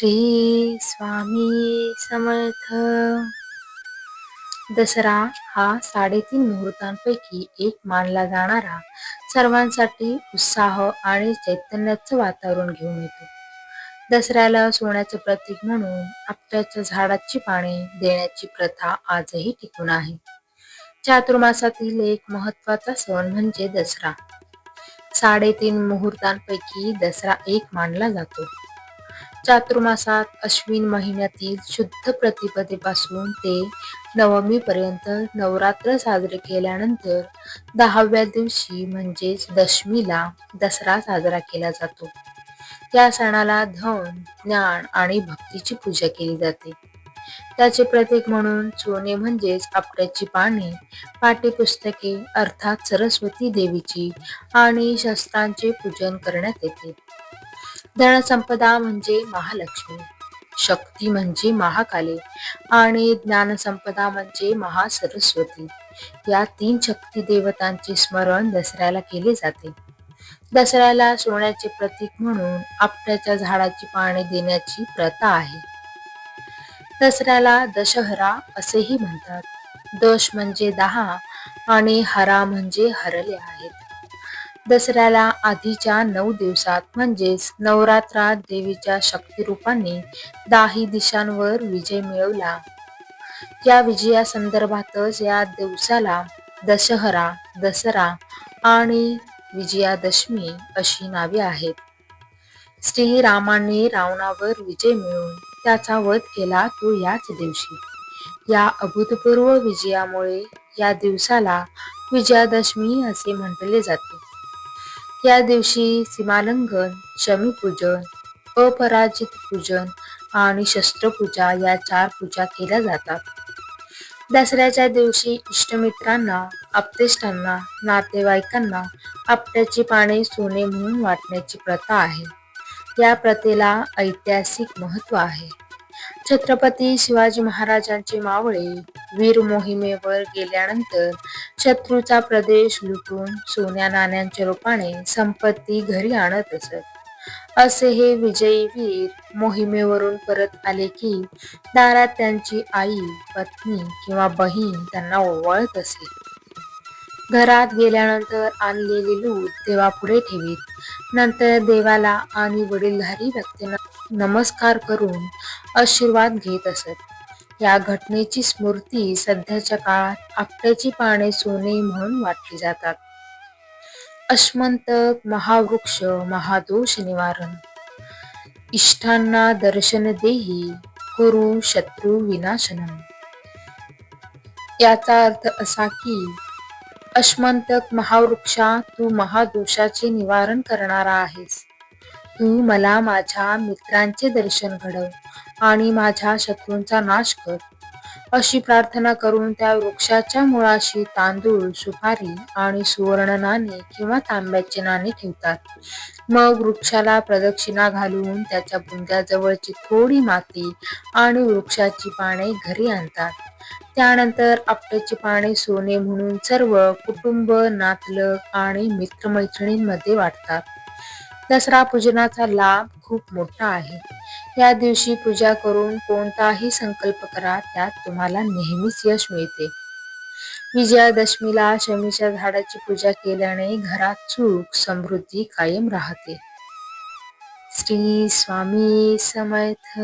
श्री स्वामी समर्थ. दसरा हा साडेतीन मुहूर्तांपैकी एक मानला जाणारा सर्वांसाठी उत्साह आणि चैतन्याचं वातावरण घेऊन येतो. दसऱ्याला सोन्याचं प्रतीक म्हणून आपट्याच्या झाडाची पाने देण्याची प्रथा आजही टिकून आहे. चातुर्मासातील एक महत्त्वाचा सण म्हणजे दसरा. साडेतीन मुहूर्तांपैकी दसरा एक मानला जातो. चातुर्मासात अश्विन महिन्यातील शुद्ध प्रतिपदेपासून ते नवमीपर्यंत नवरात्र साजरे केल्यानंतर दहाव्या दिवशी म्हणजेच दशमीला दसरा साजरा केला जातो. या सणाला धन ज्ञान आणि भक्तीची पूजा केली जाते. त्याचे प्रतीक म्हणून सोने म्हणजेच आपट्याची पाने पाठ्यपुस्तके अर्थात सरस्वती देवीची आणि शस्त्रांचे पूजन करण्यात येते. धनसंपदा म्हणजे महालक्ष्मी शक्ती म्हणजे महाकाली आणि ज्ञानसंपदा म्हणजे महासरस्वती. या तीन शक्ती देवतांचे स्मरण दसऱ्याला केले जाते. दसऱ्याला सोन्याचे प्रतीक म्हणून आपट्याच्या झाडाची पाने देण्याची प्रथा आहे. दसऱ्याला दशहरा असेही म्हणतात. दश म्हणजे दहा आणि हरा म्हणजे हरले आहेत. दसऱ्याला आधीच्या नऊ दिवसात म्हणजेच नवरात्रात देवीच्या शक्तिरूपाने दाही दिशांवर विजय मिळवला. या विजया संदर्भातच या दिवसाला दशहरा दसरा आणि विजयादशमी अशी नावे आहेत. श्रीरामाने रावणावर विजय मिळवून त्याचा वध केला तो याच दिवशी. या अभूतपूर्व विजयामुळे या दिवसाला विजयादशमी असे म्हटले जाते. या दिवशी सीमालंघन शमीपूजन अपराजित पूजन आणि शस्त्रपूजा या चार पूजा केल्या जातात. दसऱ्याच्या दिवशी इष्टमित्रांना आपतेष्टांना नातेवाईकांना आपट्याची पाने सोने म्हणून वाटण्याची प्रथा आहे. या प्रथेला ऐतिहासिक महत्त्व आहे. छत्रपती शिवाजी महाराजांचे मावळे वीर मोहिमेवर गेल्यानंतर शत्रूचा प्रदेश लुटून सोन्या नाण्यांच्या रूपाने संपत्ती घरी आणत असत. असे हे विजयी वीर मोहिमेवरून परत आले की दारात त्यांची आई पत्नी किंवा बहीण त्यांना ओवाळत असे. घरात गेल्यानंतर आणलेले लूट देवापुढे ठेवीत. नंतर देवाला आणि वडीलधारी व्यक्तींना नमस्कार करून आशीर्वाद घेत असत. या घटनेची स्मृती सध्याच्या काळात आपट्याची पाने सोने म्हणून वाटली जातात. अश्मंतक महावृक्ष महादोष निवारण. इष्टांना दर्शन देही कुरु शत्रू विनाशनम. याचा अर्थ असा की अश्मंतक महावृक्षा तू महादोषाचे निवारण करणारा आहेस. तू मला माझ्या मित्रांचे दर्शन घडव आणि माझ्या शत्रूंचा नाश कर. अशी प्रार्थना करून त्या वृक्षाच्या मुळाशी तांदूळ सुपारी आणि सुवर्ण नाणे किंवा तांब्याचे नाणे ठेवतात. मग वृक्षाला प्रदक्षिणा घालून त्याच्या बुंद्याजवळची थोडी माती आणि वृक्षाची पाने घरी आणतात. त्यानंतर आपट्याची पाने सोने म्हणून सर्व कुटुंब नातलग आणि मित्रमैत्रिणींमध्ये वाटतात दसरा पूजनाचा लाभ खूप मोठा आहे. या दिवशी पूजा करून कोणताही संकल्प करा त्यात तुम्हाला नेहमीच यश मिळते. विजयादशमीला शमीच्या झाडाची पूजा केल्याने घरात सुख समृद्धी कायम राहते. श्री स्वामी समर्थ.